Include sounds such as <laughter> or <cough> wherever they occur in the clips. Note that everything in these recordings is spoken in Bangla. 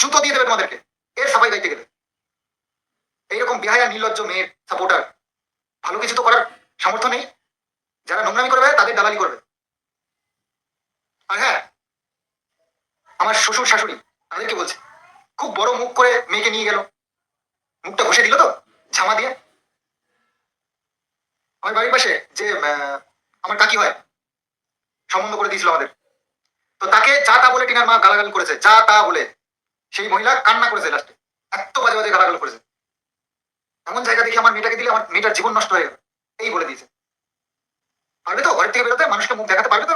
জুতো দিয়ে দেবে তোমাদেরকে। এর সাফাই গাইতে গেলে। এইরকম বিহায়া, নির্লজ্জ মেয়ের সাপোর্টার ভালো কিছু তো করার সামর্থ্য নেই। যারা নোংরামি করবে, তাদের দালালি করবে। আর হ্যাঁ আমার শ্বশুর, শাশুড়ি, তাদেরকে বলছে, খুব বড় মুখ করে মেয়েকে নিয়ে গেল। মুখটা ঘষে দিল তো, ঝামা দিয়ে। আমার বাড়ির পাশে যে আমার কাকি হয়, সম্বন্ধ করে দিয়েছিল আমাদের। তো তাকে যা তা বলে টিনার মা গালাগাল করেছে, যা তা বলে। সেই মহিলা কান্না করেছে লাস্টে এত বাজে বাজে গালাগাল করেছে। এমন জায়গা দেখে আমার মেয়েটাকে দিলে আমার মেয়েটার জীবন নষ্ট হয়ে গেল। এই বলে দিয়েছে। পারবে তো? ঘরের থেকে বেরোতে মানুষকে মুখ দেখাতে পারবে তো?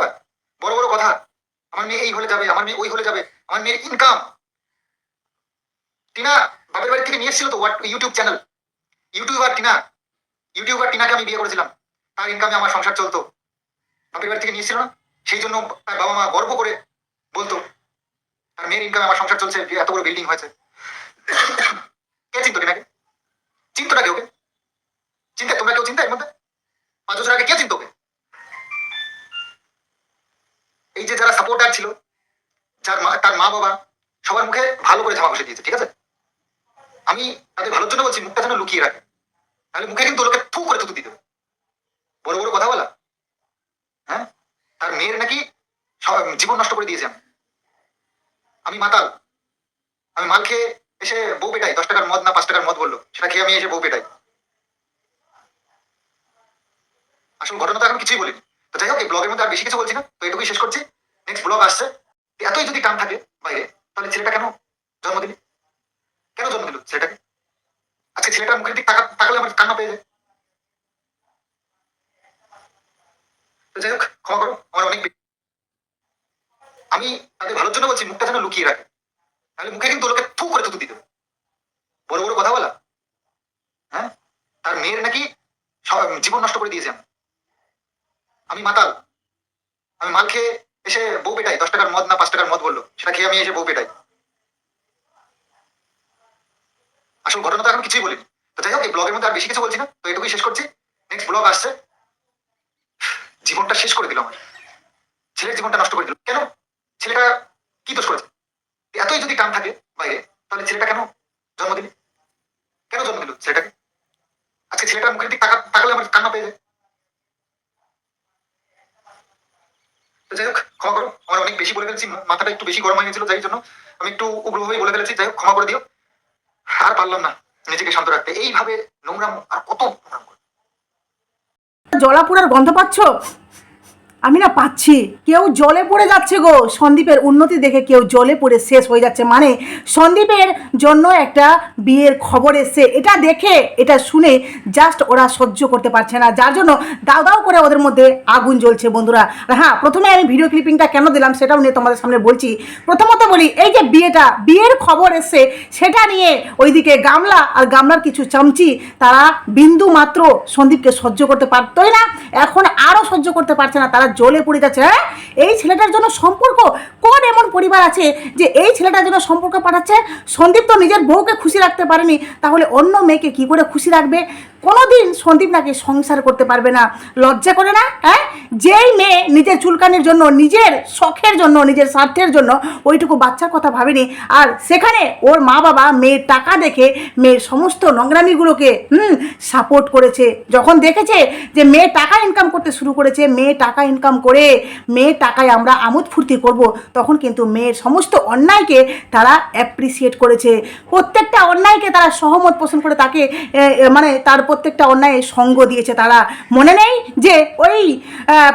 বড় বড় কথা। আমার মেয়ে এই হলে যাবে, আমার মেয়ে ওই হলে যাবে, আমার মেয়ের ইনকাম টিনা বাপের বাড়ি থেকে নিয়ে এসেছিল তো YouTube channel YouTuber Tina. YouTuber টিনাকে আমি বিয়ে করেছিলাম। তার ইনকামে আমার সংসার চলতো। বাপের বাড়ি থেকে নিয়েছিল না? সেই জন্য তার বাবা মা গর্ব করে বলতো তার মেয়ের ইনকামে আমার সংসার চলছে, এত বড় বিল্ডিং হয়েছে। কে চিনতো টিনাকে? চিনতো না কেউ চিন্তা তোমরা কেউ চিন্তা এর মধ্যে? পাঁচ বছর আগে কে চিনতো ওকে? এই যে যারা সাপোর্টার ছিল, যার মা তার মা বাবা, সবার মুখে ভালো করে জামা বসে দিয়েছে, ঠিক আছে? আমি তাদের ভালোর জন্য বলছি, মুখটা যেন লুকিয়ে রাখে। তাহলে মুখে কিন্তু লোকে ফু করে থুতু দিতে। বড় বড় কথা বলা। হ্যাঁ? তার মেয়ের নাকি জীবন নষ্ট করে দিয়েছে আমি। আমি মাতাল। আমি মাল খেয়ে এসে বউ পেটাই। দশ টাকার মদ না পাঁচ টাকার মদ বলল। সেটা খেয়ে আমি এসে বউ পেটাই। আসল ঘটনা তো এখন কিছুই বলিনি। তো যাই হোক, এই ব্লগের মধ্যে আর বেশি কিছু বলছি না। তো এটুকুই শেষ করছি। নেক্সট ব্লগ আসছে। এতই যদি টান থাকে বাইরে, তাহলে ছেলেটা কেন জন্ম দিলি? কেন জন্ম দিল ছেলেটাকে? আজকে ছেলেটার মুখের দিক তাকা- তাকালে আমার কান্না পেয়ে যায়। তো যাই হোক, ক্ষমা করো। আমার অনেক আমি তাদের ভালোর জন্য বলছি, মুখটা যেন লুকিয়ে রাখে। তাহলে মুখে কিন্তু লোকে ফু করে থুতু দিতে বড় বড় কথা বলা। হ্যাঁ? তার মেয়ের নাকি জীবন নষ্ট করে দিয়েছে আমি। আমি মাতাল। আমি মাল খেয়ে এসে বউ পেটাই। দশ টাকার মদ না পাঁচ টাকার মদ বলল। সেটা খেয়ে আমি এসে বউ পেটাই। আসল ঘটনা তো এখন কিছুই বলিনি। তো যাই হোক, এই ব্লগের মধ্যে আর বেশি কিছু বলছি না। তো এটুকুই শেষ করছি। নেক্সট ব্লগ আসছে। জীবনটা শেষ করে দিল আমার। ছেলের জীবনটা নষ্ট করে দিল। কেন? ছেলেটা কি দোষ করেছে? এতই যদি টান থাকে বাইরে, তাহলে ছেলেটা কেন জন্ম দিল? কেন জন্ম দিল ছেলেটাকে? আজকে ছেলেটার মুখের দিক তাকা- তাকালে আমার কান্না পেয়ে যায়। যাই হোক, ক্ষমা করো। আমার অনেক বেশি বলে ফেলেছি, মাথাটা একটু বেশি গরম হয়ে গেছিল, যাই জন্য আমি একটু উগ্রভাবেই বলে ফেলেছি। যাই হোক, ক্ষমা করে দিও। আর পারলাম না নিজেকে শান্ত রাখতে। এইভাবে নোংরাম আর কত? জলাপুরার গন্ধ পাচ্ছ? আমি না পাচ্ছি। কেউ জলে পড়ে যাচ্ছে গো। সন্দীপের উন্নতি দেখে কেউ জলে পড়ে শেষ হয়ে যাচ্ছে। মানে সন্দীপের জন্য একটা বিয়ের খবর এসছে। এটা দেখে, এটা শুনে জাস্ট ওরা সহ্য করতে পারছে না। যার জন্য দাও দাও করে ওদের মধ্যে আগুন জ্বলছে বন্ধুরা। হ্যাঁ প্রথমে আমি ভিডিও ক্লিপিংটা কেন দিলাম সেটাও নিয়ে তোমাদের সামনে বলছি। প্রথমত বলি, এই যে বিয়েটা, বিয়ের খবর এসছে, সেটা নিয়ে ওইদিকে গামলা আর গামলার কিছু চামচি তারা বিন্দু মাত্র সন্দীপকে সহ্য করতে পারতোই না। এখন আরও সহ্য করতে পারছে না। তারা জ্বলে পড়ে যাচ্ছে। হ্যাঁ? এই ছেলেটার জন্য সম্পর্ক? কোন এমন পরিবার আছে যে এই ছেলেটার জন্য সম্পর্ক পাঠাচ্ছে? সন্দীপ তো নিজের বউকে খুশি রাখতে পারেনি। তাহলে অন্য মেয়েকে কি করে খুশি রাখবে? কোনোদিন সন্দীপ নাকি সংসার করতে পারবে না, লজ্জা করে না? হ্যাঁ? যেই মেয়ে নিজের চুলকানির জন্য, নিজের শখের জন্য, নিজের স্বার্থের জন্য ওইটুকু বাচ্চার কথা ভাবেনি, আর সেখানে ওর মা বাবা মেয়ের টাকা দেখে মেয়ের সমস্ত নোংরামিগুলোকে, হুম সাপোর্ট করেছে। যখন দেখেছে যে মেয়ে টাকা ইনকাম করতে শুরু করেছে, মেয়ে টাকা ইনকাম করে মেয়ের টাকায় আমরা আমোদ ফুর্তি করব, তখন কিন্তু মেয়ের সমস্ত অন্যায়কে তারা অ্যাপ্রিসিয়েট করেছে। প্রত্যেকটা অন্যায়কে তারা সহমত পোষণ করে তাকে মানে তার প্রত্যেকটা অন্যায় সঙ্গ দিয়েছে তারা। মনে নেই যে ওই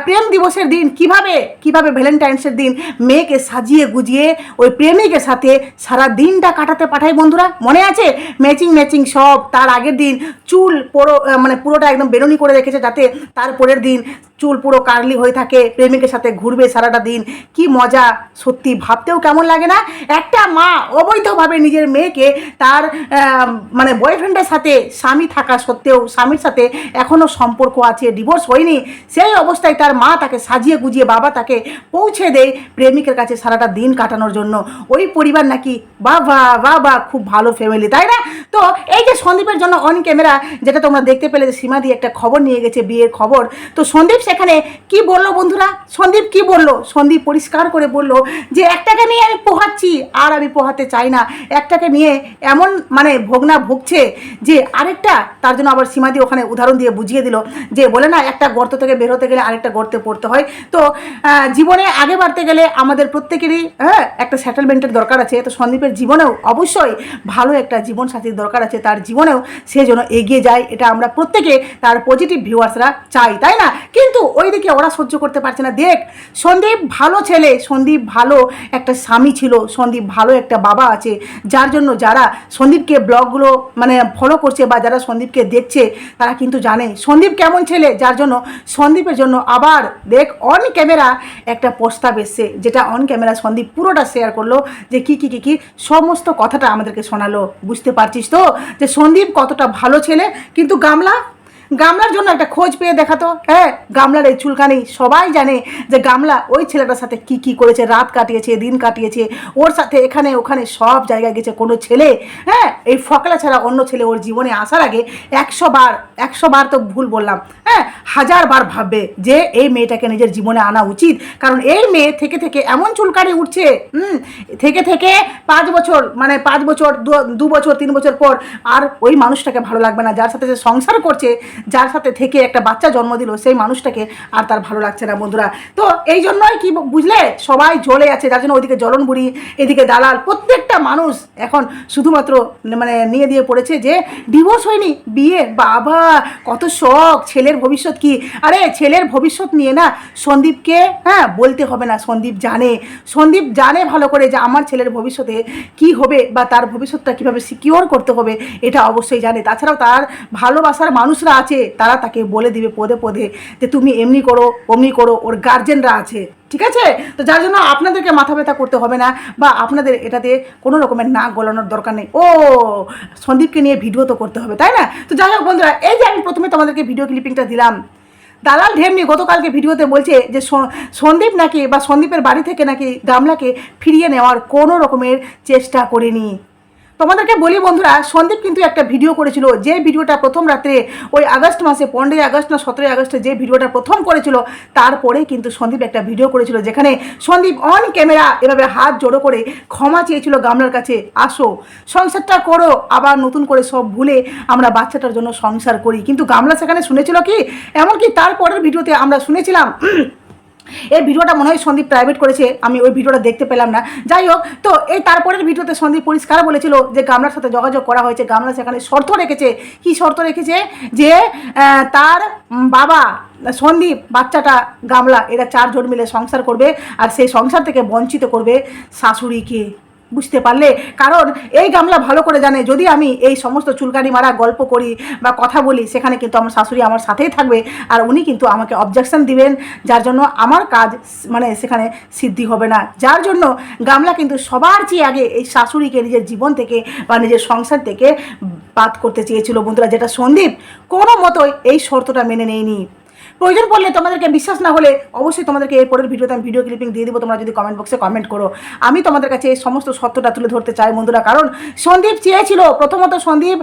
প্রেম দিবসের দিন কীভাবে কীভাবে ভ্যালেন্টাইন্সের দিন মেয়েকে সাজিয়ে গুজিয়ে ওই প্রেমিকের সাথে সারা দিনটা কাটাতে পাঠায় বন্ধুরা? মনে আছে? ম্যাচিং ম্যাচিং সব। তার আগের দিন চুল পুরো মানে পুরোটা একদম বেরোনি করে রেখেছে যাতে তার পরের দিন চুল পুরো কার্লি হয়ে থাকে, প্রেমিকের সাথে ঘুরবে সারাটা দিন। কি মজা, সত্যি ভাবতেও কেমন লাগে না? একটা মা অবৈধভাবে নিজের মেয়েকে তার মানে বয়ফ্রেন্ডের সাথে, স্বামী থাকা সত্ত্বেও, স্বামীর সাথে এখনও সম্পর্ক আছে ডিভোর্স হয়নি, সেই অবস্থায় তার মা তাকে সাজিয়ে গুজিয়ে বাবা তাকে পৌঁছে দেয় প্রেমিকের কাছে সারাটা দিন কাটানোর জন্য। ওই পরিবার নাকি বা বা বা বা খুব ভালো ফ্যামিলি তাই না? তো এই যে সন্দীপের জন্য অন ক্যামেরা যেটা তোমরা দেখতে পেলে যে সীমা দিয়ে একটা খবর নিয়ে গেছে বিয়ের খবর, তো সন্দীপ সেখানে কি বলল বন্ধুরা? সন্দীপ কি বলল? সন্দীপ পরিষ্কার করে বলল যে, একটাকে নিয়ে আমি পোহাচ্ছি, আর আমি পোহাতে চাই না। একটাকে নিয়ে এমন মানে ভোগনা ভুগছে যে, আরেকটা তার জন্য আবার সীমা দিয়ে ওখানে উদাহরণ দিয়ে বুঝিয়ে দিল যে, বলে না, একটা গর্ত থেকে বেরোতে গেলে আরেকটা গর্তে পড়তে হয়। তো জীবনে আগে বাড়তে গেলে আমাদের প্রত্যেকেরই হ্যাঁ একটা সেটেলমেন্টের দরকার আছে। তো সন্দীপের জীবনেও অবশ্যই ভালো একটা জীবন সাথীর দরকার আছে। তার জীবনেও সে যেন এগিয়ে যায়, এটা আমরা প্রত্যেকে তার পজিটিভ ভিউয়ার্সরা চাই, তাই না? কিন্তু ওইদিকে ওরা সহ্য করতে পারছে না। দেখ, সন্দীপ ভালো ছেলে, সন্দীপ ভালো একটা স্বামী ছিল, সন্দীপ ভালো একটা বাবা আছে, যার জন্য যারা সন্দীপকে ব্লগগুলো মানে ফলো করছে বা যারা সন্দীপকে দেখছে, তারা কিন্তু জানে। সন্দীপ কেমন ছেলে, যার জন্য সন্দীপের জন্য আবার দেখ অন ক্যামেরা একটা প্রস্তাব এসছে, যেটা অন ক্যামেরা সন্দীপ পুরোটা শেয়ার করল যে কি কি কি কি সমস্ত কথাটা আমাদেরকে শোনালো। বুঝতে পারছিস তো? যে সন্দীপ কতটা ভালো ছেলে, কিন্তু গামলা গামলার জন্য একটা খোঁজ পেয়ে দেখাতো হ্যাঁ গামলার এই চুলকানি সবাই জানে যে গামলা ওই ছেলেটার সাথে কি কি করেছে, রাত কাটিয়েছে, দিন কাটিয়েছে, ওর সাথে এখানে ওখানে সব জায়গায় গেছে কোনো ছেলে। হ্যাঁ এই ফকলা ছাড়া অন্য ছেলে ওর জীবনে আসার আগে একশো বার একশো বার তো ভুল বললাম। হ্যাঁ হাজার বার ভাববে যে এই মেয়েটাকে নিজের জীবনে আনা উচিত। কারণ এই মেয়ে থেকে থেকে এমন চুলকানি উঠছে, হুম, থেকে থেকে পাঁচ বছর মানে পাঁচ বছর দু- বছর, তিন বছর পর আর ওই মানুষটাকে ভালো লাগবে না। যার সাথে সে সংসার করছে যার সাথে থেকে একটা বাচ্চা জন্ম দিল, সেই মানুষটাকে আর তার ভালো লাগছে না বন্ধুরা। তো এই জন্যই কি বুঝলে? সবাই জ্বলে আছে, যার জন্য ওইদিকে জ্বলন বুড়ি, এদিকে দালাল, প্রত্যেকটা মানুষ এখন শুধুমাত্র মানে নিয়ে দিয়ে পড়েছে যে ডিভোর্স হয়নি, বিয়ে। বাবা, কত শখ! ছেলের ভবিষ্যৎ কি? আরে ছেলের ভবিষ্যৎ নিয়ে না সন্দীপকে হ্যাঁ বলতে হবে না, সন্দীপ জানে। সন্দীপ জানে ভালো করে যে আমার ছেলের ভবিষ্যতে কি হবে বা তার ভবিষ্যৎটা কীভাবে সিকিওর করতে হবে, এটা অবশ্যই জানে। তাছাড়াও তার ভালোবাসার মানুষরা আছে। তারা তাকে বলে দিবে পদে পদে যে তুমি এমনি করো, অমনি করো, ওর গার্জেনরা আছে। ঠিক আছে? তো যার জন্য আপনাদেরকে মাথা ব্যথা করতে হবে না বা আপনাদের এটাতে কোনো রকমের নাক গলানোর দরকার নেই। ও, সন্দীপকে নিয়ে ভিডিও তো করতে হবে, তাই না? তো যাই হোক বন্ধুরা, এই যে আমি প্রথমে তোমাদেরকে ভিডিও ক্লিপিংটা দিলাম। দালাল ঢেমনি গতকালকে ভিডিওতে বলছে যে সন্দীপ নাকি বা সন্দীপের বাড়ি থেকে নাকি গামলাকে ফিরিয়ে নেওয়ার কোনো রকমের চেষ্টা করেনি। তোমাদেরকে বলি বন্ধুরা, সন্দীপ কিন্তু একটা ভিডিও করেছিল। যে ভিডিওটা প্রথম রাত্রে, ওই আগস্ট মাসে, পনেরোই আগস্ট না, সতেরোই আগস্টে যে ভিডিওটা প্রথম করেছিল তারপরে কিন্তু সন্দীপ একটা ভিডিও করেছিল, যেখানে সন্দীপ অন ক্যামেরা এভাবে হাত জড়ো করে ক্ষমা চেয়েছিল গামলার কাছে, আসো, সংসারটা করো, আবার নতুন করে সব ভুলে আমরা বাচ্চাটার জন্য সংসার করি। কিন্তু গামলা সেখানে শুনেছিল কি? এমনকি তারপরের ভিডিওতে আমরা শুনেছিলাম এই ভিডিওটা মনে হয় সন্দীপ প্রাইভেট করেছে, আমি ওই ভিডিওটা দেখতে পেলাম না। যাই হোক, তো এই তারপরের ভিডিওতে সন্দীপ পরিষ্কার বলেছিল যে গামলার সাথে যোগাযোগ করা হয়েছে, গামলা সেখানে শর্ত রেখেছে। কি শর্ত রেখেছে? যে তার বাবা, সন্দীপ, বাচ্চাটা গামলা, এরা চারজন মিলে সংসার করবে আর সেই সংসার থেকে বঞ্চিত করবে শাশুড়িকে। বুঝতে পারলে? কারণ এই গামলা ভালো করে জানে, যদি আমি এই সমস্ত চুলকানি মারা গল্প করি বা কথা বলি, সেখানে কিন্তু আমার শাশুড়ি আমার সাথেই থাকবে আর উনি কিন্তু আমাকে অবজেকশন দিবেন, যার জন্য আমার কাজ মানে সেখানে সিদ্ধি হবে না। যার জন্য গামলা কিন্তু সবার চেয়ে আগে এই শাশুড়িকে নিজের জীবন থেকে বা নিজের সংসার থেকে বাদ করতে চেয়েছিল বন্ধুরা, যেটা সন্দীপ কোনো মতোই এই শর্তটা মেনে নেয়নি। প্রয়োজন পড়লে তোমাদেরকে বিশ্বাস না হলে অবশ্যই তোমাদেরকে এর পরের ভিডিওতে আমি ভিডিও ক্লিপিং দিয়ে দেবো। তোমরা যদি কমেন্ট বক্সে কমেন্ট করো। আমি তোমাদের কাছে এই সমস্ত সত্যটা তুলে ধরতে চাই বন্ধুরা। কারণ সন্দীপ চেয়েছিল, প্রথমত সন্দীপ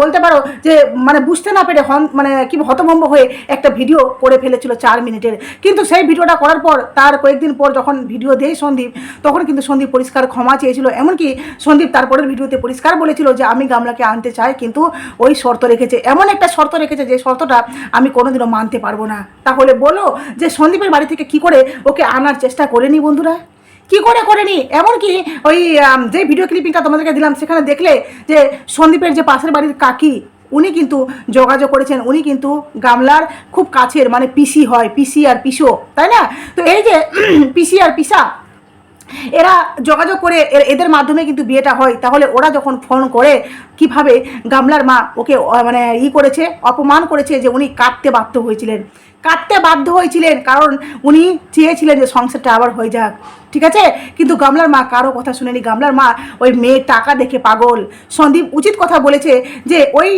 বলতে পারো যে মানে বুঝতে না পেরে হন মানে কি হতভম্ব হয়ে একটা ভিডিও করে ফেলেছিল চার মিনিটের। কিন্তু সেই ভিডিওটা করার পর, তার কয়েকদিন পর যখন ভিডিও দেয় সন্দীপ, তখন কিন্তু সন্দীপ পরিষ্কার ক্ষমা চেয়েছিল। এমনকি সন্দীপ তারপরের ভিডিওতে পরিষ্কার বলেছিল যে, আমি গামলাকে আনতে চাই, কিন্তু ওই শর্ত রেখেছে। এমন একটা শর্ত রেখেছে যে, শর্তটা আমি কোনোদিনও মানতে পারব না। তাহলে বলো যে সন্দীপের বাড়ি থেকে কি করে ওকে আনার চেষ্টা করেনি বন্ধুরা? কি করে করেনি এমনকি ওই যে ভিডিও ক্লিপিংটা তোমাদেরকে দিলাম, সেখানে দেখলে যে সন্দীপের যে পাশের বাড়ির কাকি, উনি কিন্তু যোগাযোগ করেছেন। উনি কিন্তু গামলার খুব কাছের মানে পিসি হয়, পিসি আর পিসো, তাই না? তো এই যে <clears throat> পিসি আর পিসা, এরা যোগাযোগ করে এদের মাধ্যমে কিন্তু বিয়েটা হয়। তাহলে ওরা যখন ফোন করে কীভাবে গামলার মা ওকে মানে ই করেছে, অপমান করেছে যে উনি কাঁদতে বাধ্য হয়েছিলেন। কাঁদতে বাধ্য হয়েছিলেন কারণ উনি চেয়েছিলেন যে সংসারটা আবার হয়ে যাক। ঠিক আছে? কিন্তু গামলার মা কারও কথা শুনেনি। গামলার মা ওই মেয়ের টাকা দেখে পাগল। সন্দীপ উচিত কথা বলেছে যে ওই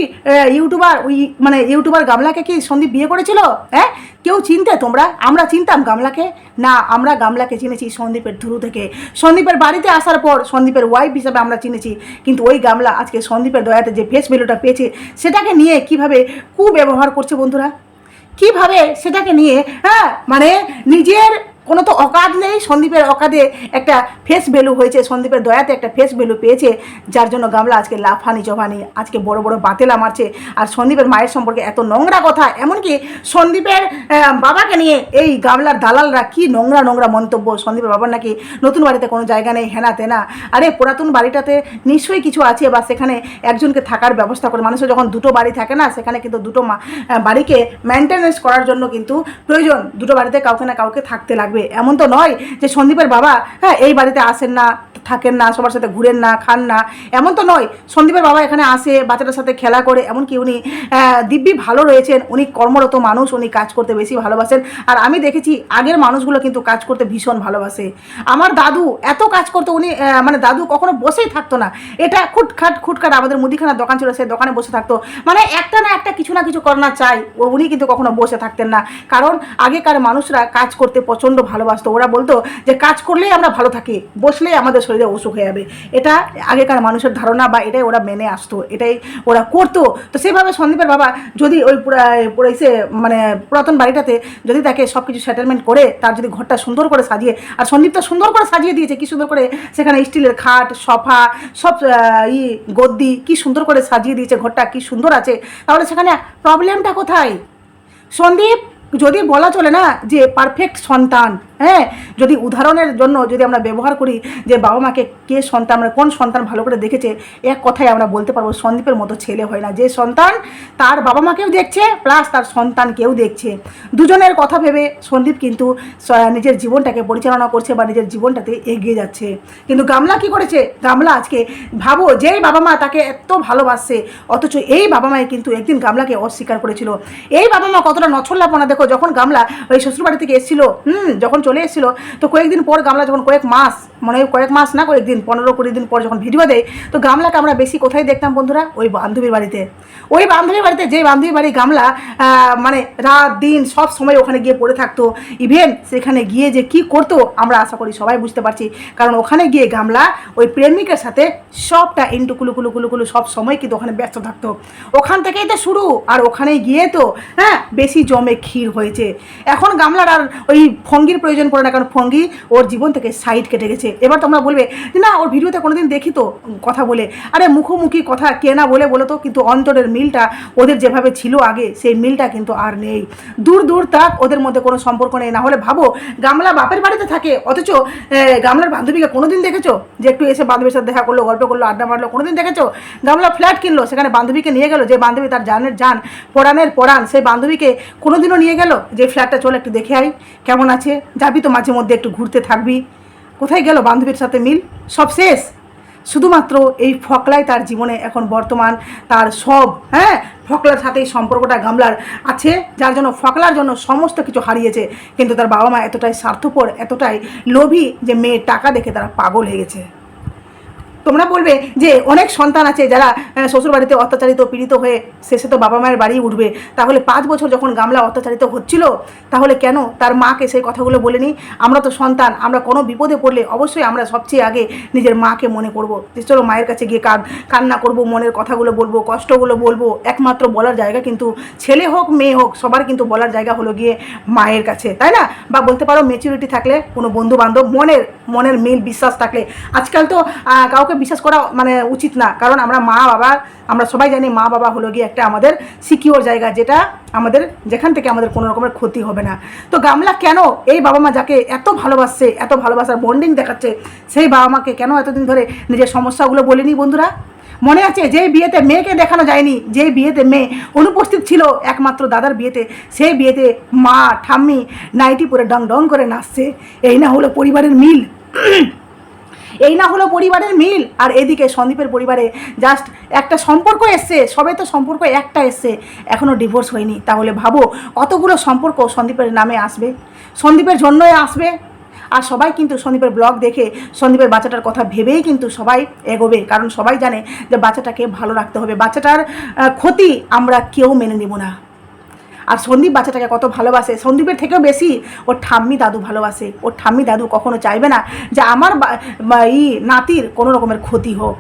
ইউটিউবার, ওই মানে ইউটিউবার গামলাকে কি সন্দীপ বিয়ে করেছিল? হ্যাঁ? কেউ চিনতে তোমরা? আমরা চিনতাম গামলাকে? না, আমরা গামলাকে চিনেছি সন্দীপের থ্রু থেকে। সন্দীপের বাড়িতে আসার পর সন্দীপের ওয়াইফ হিসাবে আমরা চিনেছি। কিন্তু ওই গামলা আজকে সন্দীপের দয়াতে যে ফেস ভ্যালুটা পেয়েছে, সেটাকে নিয়ে কীভাবে কুব্যবহার করছে বন্ধুরা? কীভাবে সেটাকে নিয়ে হ্যাঁ মানে নিজের কোনো তো অকাদ নেই, সন্দীপের অকাদে একটা ফেস ভ্যালু হয়েছে, সন্দীপের দয়াতে একটা ফেস ভ্যালু পেয়েছে, যার জন্য গামলা আজকে লাফানি জভানি আজকে বড় বড় বাতেলা মারছে, আর সন্দীপের মায়ের সম্পর্কে এত নোংরা কথা, এমনকি সন্দীপের বাবাকে নিয়ে এই গামলার দালালরা কি নোংরা নোংরা মন্তব্য, সন্দীপের বাবার নাকি নতুন বাড়িতে কোনো জায়গা নেই, হেনা তেনা, আরে পুরাতন বাড়িটাতে নিশ্চয়ই কিছু আছে, বা সেখানে একজনকে থাকার ব্যবস্থা করে, মানুষের যখন দুটো বাড়ি থাকে না, সেখানে কিন্তু দুটো বাড়িকে মেনটেনেন্স করার জন্য কিন্তু প্রয়োজন, দুটো বাড়িতে কাউকে না কাউকে থাকতে লাগবে। এমন তো নয় যে সন্দীপের বাবা হ্যাঁ এই বাড়িতে আসেন না, থাকেন না, সবার সাথে ঘুরেন না, খান না। এমন তো নয়, সন্দীপের বাবা এখানে আসে বাচ্চাটার সাথে খেলা করে, এমনকি উনি দিব্যি ভালো রয়েছেন, উনি কর্মরত মানুষ, উনি কাজ করতে বেশি ভালোবাসেন। আর আমি দেখেছি আগের মানুষগুলো কিন্তু কাজ করতে ভীষণ ভালোবাসে। আমার দাদু এত কাজ করতো, উনি মানে দাদু কখনো বসেই থাকতো না। এটা খুটখাট খুটখাট আমাদের মুদিখানার দোকান ছিল সেই দোকানে বসে থাকতো। মানে একটা না একটা কিছু না কিছু করোনা চাই উনি কিন্তু কখনো বসে থাকতেন না। কারণ আগেকার মানুষরা কাজ করতে প্রচণ্ড ভালোবাসতো। ওরা বলতো যে, কাজ করলেই আমরা ভালো থাকি, বসলেই আমাদের শরীরে অসুখ হয়ে যাবে। এটা আগেকার মানুষের ধারণা বা এটাই ওরা মেনে আসতো, এটাই ওরা করতো। তো সেভাবে সন্দীপের বাবা যদি ওই পুরা- পুরো মানে পুরাতন বাড়িটাতে যদি তাকে সব কিছু সেটেলমেন্ট করে, তার যদি ঘরটা সুন্দর করে সাজিয়ে, আর সন্দীপ তো সুন্দর করে সাজিয়ে দিয়েছে, কি সুন্দর করে সেখানে স্টিলের খাট, সোফা, সব ই, গদ্দি, কি সুন্দর করে সাজিয়ে দিয়েছে ঘরটা, কি সুন্দর আছে। তাহলে সেখানে প্রবলেমটা কোথায়? সন্দীপ যদি বলা চলে না যে পারফেক্ট সন্তান হ্যাঁ যদি উদাহরণের জন্য যদি আমরা ব্যবহার করি যে বাবা মাকে কে সন্তান মানে কোন সন্তান ভালো করে দেখেছে, এক কথায় আমরা বলতে পারব সন্দীপের মতো ছেলে হয় না। যে সন্তান তার বাবা মাকেও দেখছে প্লাস তার সন্তানকেও দেখছে। দুজনের কথা ভেবে সন্দীপ কিন্তু নিজের জীবনটাকে পরিচালনা করছে বা নিজের জীবনটাতে এগিয়ে যাচ্ছে। কিন্তু গামলা কি করেছে? গামলা আজকে ভাবো, যেই বাবা মা তাকে এত ভালোবাসছে অথচ এই বাবা মাই কিন্তু একদিন গামলাকে অস্বীকার করেছিল। এই বাবা মা কতটা নছল্লাপনা, দেখো, যখন গামলা ওই শ্বশুরবাড়ি থেকে এসেছিল, হুম, যখন চলে এসেছিল। তো কয়েকদিন পর গামলা যখন কয়েক মাস মানে ওই কয়েক মাস না, কয়েকদিন, পনেরো কুড়ি দিন পর যখন ভিডিও দেয়, তো গামলাকে আমরা বেশি কোথায় দেখতাম বন্ধুরা? ওই বান্ধবীর বাড়িতে। ওই বান্ধবীর বাড়িতে যে বান্ধবীর বাড়ি গামলা মানে রাত, দিন সব সময় ওখানে গিয়ে পড়ে থাকতো। ইভেন সেখানে গিয়ে যে কি করতো, আমরা আশা করি সবাই বুঝতে পারছি। কারণ ওখানে গিয়ে গামলা ওই প্রেমিকের সাথে সবটা ইন্টু কুলু কুলু কুলু কুলু সব সময় কিন্তু ওখানে ব্যস্ত থাকতো। ওখান থেকেই তো শুরু। আর ওখানে গিয়ে তো হ্যাঁ বেশি জমে ক্ষীর হয়েছে। এখন গামলার আর ওই ফঙ্গির প্রয়োজন পড়ে না, কারণ ফঙ্গি ওর জীবন থেকে সাইড কেটে গেছে। এবার তোমরা বলবে যে না, ওর ভিডিওতে কোনোদিন দেখি তো? কথা বলে। আরে, মুখোমুখি কথা কে না বলে বলো তো, কিন্তু অন্তরের মিলটা ওদের যেভাবে ছিল আগে, সেই মিলটা কিন্তু আর নেই। দূর দূর তাক ওদের মধ্যে কোনো সম্পর্ক নেই। না হলে ভাবো, গামলা বাপের বাড়িতে থাকে, অথচ গামলার বান্ধবীকে কোনোদিন দেখেছ? যে একটু এসে বান্ধবীর সাথে দেখা করল, গল্প করল, আড্ডা মারলো, কোনোদিন দেখেছ? গামলা ফ্ল্যাট কিনলো, সেখানে বান্ধবীকে নিয়ে গেল, যে বান্ধবী তার জানের জান পড়ানের পড়ান সেই বান্ধবীকে কোনোদিনও নিয়ে গেল? যে ফ্ল্যাটটা চলে একটু দেখে আই কেমন আছে? যাবি তো মাঝে মধ্যে একটু ঘুরতে থাকবি। কোথায় গেল বান্ধবীর সাথে মিল? সব শেষ? শুধুমাত্র এই ফকলাই তার জীবনে এখন বর্তমান তার সব হ্যাঁ? ফকলার সাথে এই সম্পর্কটা গামলার আছে, যার জন্য ফকলার জন্য সমস্ত কিছু হারিয়েছে। কিন্তু তার বাবা মা এতটাই স্বার্থপর, এতটাই লোভী যে মেয়ে টাকা দেখে তারা পাগল হয়ে গেছে। তোমরা বলবে যে অনেক সন্তান আছে যারা শ্বশুরবাড়িতে অত্যাচারিত, পীড়িত হয়ে শেষে তো বাবা মায়ের বাড়ি উঠবে। তাহলে পাঁচ বছর যখন গামলা অত্যাচারিত হচ্ছিল, তাহলে কেন তার মাকে সেই কথাগুলো বলেনি? আমরা তো সন্তান, আমরা কোনো বিপদে পড়লে অবশ্যই আমরা সবচেয়ে আগে নিজের মাকে মনে করব। যে চলো মায়ের কাছে গিয়ে কান, কান্না করব, মনের কথাগুলো বলব, কষ্টগুলো বলব, একমাত্র বলার জায়গা কিন্তু ছেলে হোক, মেয়ে হোক, সবার কিন্তু বলার জায়গা হলো গিয়ে মায়ের কাছে, তাই না? বা বলতে পারো মেচুরিটি থাকলে কোনো বন্ধু বান্ধব মনের মনের মিল, বিশ্বাস থাকলে। আজকাল তো কাউকে বিশ্বাস করা মানে উচিত না। কারণ আমরা মা, বাবা, আমরা সবাই জানি মা, বাবা হলো গিয়ে একটা আমাদের সিকিওর জায়গা, যেটা আমাদের, যেখান থেকে আমাদের কোনো রকমের ক্ষতি হবে না। তো গামলা কেন এই বাবা মা যাকে এত ভালোবাসছে, এত ভালোবাসার বন্ডিং দেখাচ্ছে, সেই বাবা মাকে কেন এতদিন ধরে নিজের সমস্যাগুলো বলেনি বন্ধুরা? মনে আছে যে বিয়েতে মেয়েকে দেখানো যায়নি, যে বিয়েতে মেয়ে অনুপস্থিত ছিল একমাত্র দাদার বিয়েতে, সেই বিয়েতে মা, ঠাম্মি, নাইটি পরে ডং ডং করে নাচছে। এই না হলো পরিবারের মিল। এই না হলো পরিবারের মিল। আর এদিকে সন্দীপের পরিবারে জাস্ট একটা সম্পর্ক এসছে, সবে তো সম্পর্ক একটা এসছে এখনও ডিভোর্স হয়নি। তাহলে ভাবো, কতগুলো সম্পর্ক সন্দীপের নামে আসবে? সন্দীপের জন্যই আসবে। আর সবাই কিন্তু সন্দীপের ব্লগ দেখে সন্দীপের বাচ্চাটার কথা ভেবেই কিন্তু সবাই এগোবে। কারণ সবাই জানে যে বাচ্চাটাকে ভালো রাখতে হবে। বাচ্চাটার ক্ষতি আমরা কেউ মেনে নেব না। আর সন্দীপ বাচ্চাটাকে কত ভালোবাসে। সন্দীপের থেকেও বেশি ওর ঠাম্মি দাদু ভালোবাসে। ওর ঠাম্মি দাদু কখনো চাইবে না যে আমার ই নাতির কোনো রকমের ক্ষতি হোক।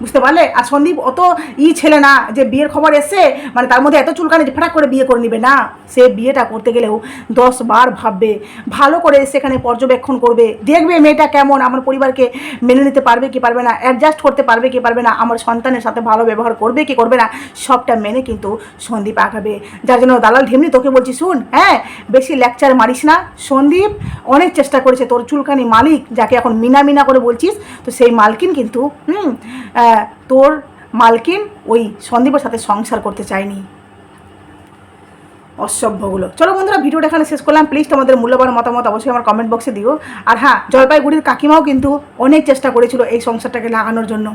বুঝতে পারলে? আর সন্দীপ অত ই ছেলে না যে বিয়ের খবর এসে মানে তার মধ্যে এত চুলকানি যে ফটাক করে বিয়ে করে নিবে। না, সে বিয়েটা করতে গেলেও দশ বার ভাববে, ভালো করে সেখানে পর্যবেক্ষণ করবে, দেখবে মেয়েটা কেমন, আমার পরিবারকে মেনে নিতে পারবে কি পারবে না অ্যাডজাস্ট করতে পারবে কি পারবে না, আমার সন্তানের সাথে ভালো ব্যবহার করবে কি করবে না, সবটা মেনে কিন্তু সন্দীপ আগাবে। যার জন্য দালাল ঢেমনি তোকে বলছি, শুন হ্যাঁ বেশি লেকচার মারিস না। সন্দীপ অনেক চেষ্টা করেছে তোর চুলকানি মালিক, যাকে এখন মিনা মিনা করে বলছিস, তো সেই মালকিন কিন্তু, হুম তোর মালকিন ওই সন্দীপের সাথে সংসার করতে চায়নি। অসভ্যগুলো। চলো বন্ধুরা, ভিডিওটা এখানে শেষ করলাম। প্লিজ তোমাদের মূল্যবান মতামত অবশ্যই আমার কমেন্ট বক্সে দিও। আর হ্যাঁ জলপাইগুড়ির কাকিমাও কিন্তু অনেক চেষ্টা করেছিল এই সংসারটাকে লাগানোর জন্য।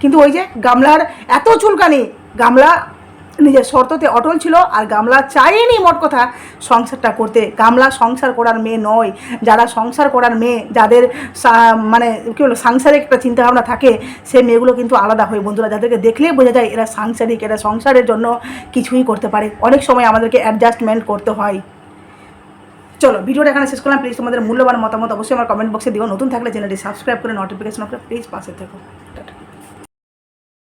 কিন্তু ওই যে গামলার এত চুলকানি, গামলা নিজের শর্ততে অটল ছিল আর গামলা চাইনি মোট কথা সংসারটা করতে। গামলা সংসার করার মেয়ে নয়। যারা সংসার করার মেয়ে, যাদের মানে কী বলো, সাংসারিক একটা চিন্তাভাবনা থাকে, সে মেয়েগুলো কিন্তু আলাদা হয় বন্ধুরা। যাদেরকে দেখলেই বোঝা যায় এরা সাংসারিক, এরা সংসারের জন্য কিছুই করতে পারে। অনেক সময় আমাদেরকে অ্যাডজাস্টমেন্ট করতে হয়। চলো, ভিডিওটা এখানে শেষ করলাম। প্লিজ তোমাদের মূল্যবান মতামত অবশ্যই আমার কমেন্ট বক্সে দিও। নতুন থাকলে চ্যানেলটি সাবস্ক্রাইব করে নোটিফিকেশন করে প্লিজ পাশে থেকো। টাটা।